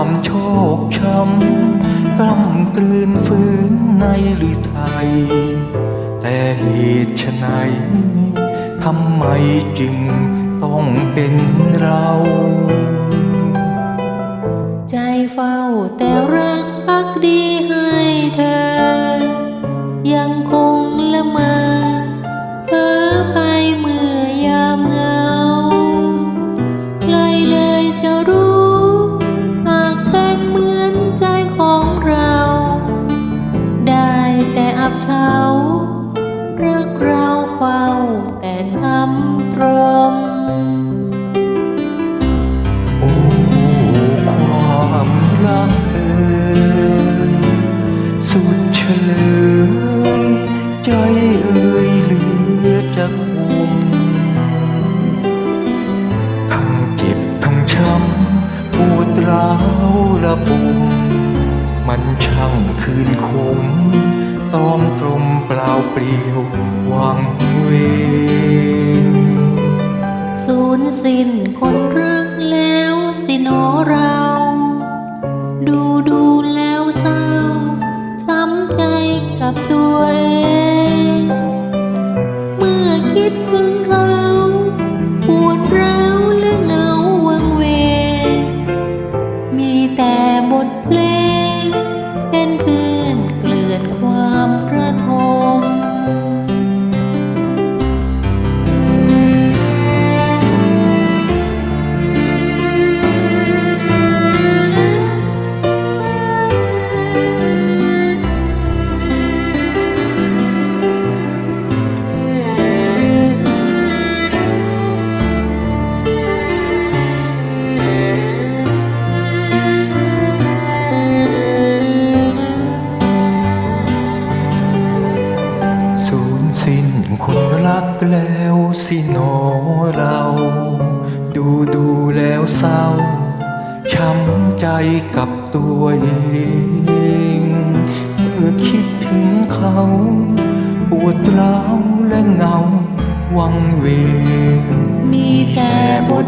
ความโชคช้ำกล้ำกลืนฝืนในหรือไทย แต่เหตุไฉนทำไมจึงต้องเป็นเรา ใจเฝ้าแต่รักพักดี เราเฝ้าแต่ช้ำตรมโอ้ความรักเอ่ยสุดเฉลยใจเอ่ยเหลือจะคุมทั้งเจ็บทั้งช้ำปวดร้าวระบมมันช่างคืนคม ตอมตรมเปล่าเปลี่ยววังเวงสูญสิ้นคนรักแล้วสิโนเรา ดูดูแล้วเศร้าช้ำใจกับตัวเอง เมื่อคิดถึง คนรักแล้วสิหนอเรา ดูดูแล้วเศร้า ช้ำใจกับตัวเองเมื่อคิดถึงเขาปวดร้าวและเหงาวังเวงมีแต่บท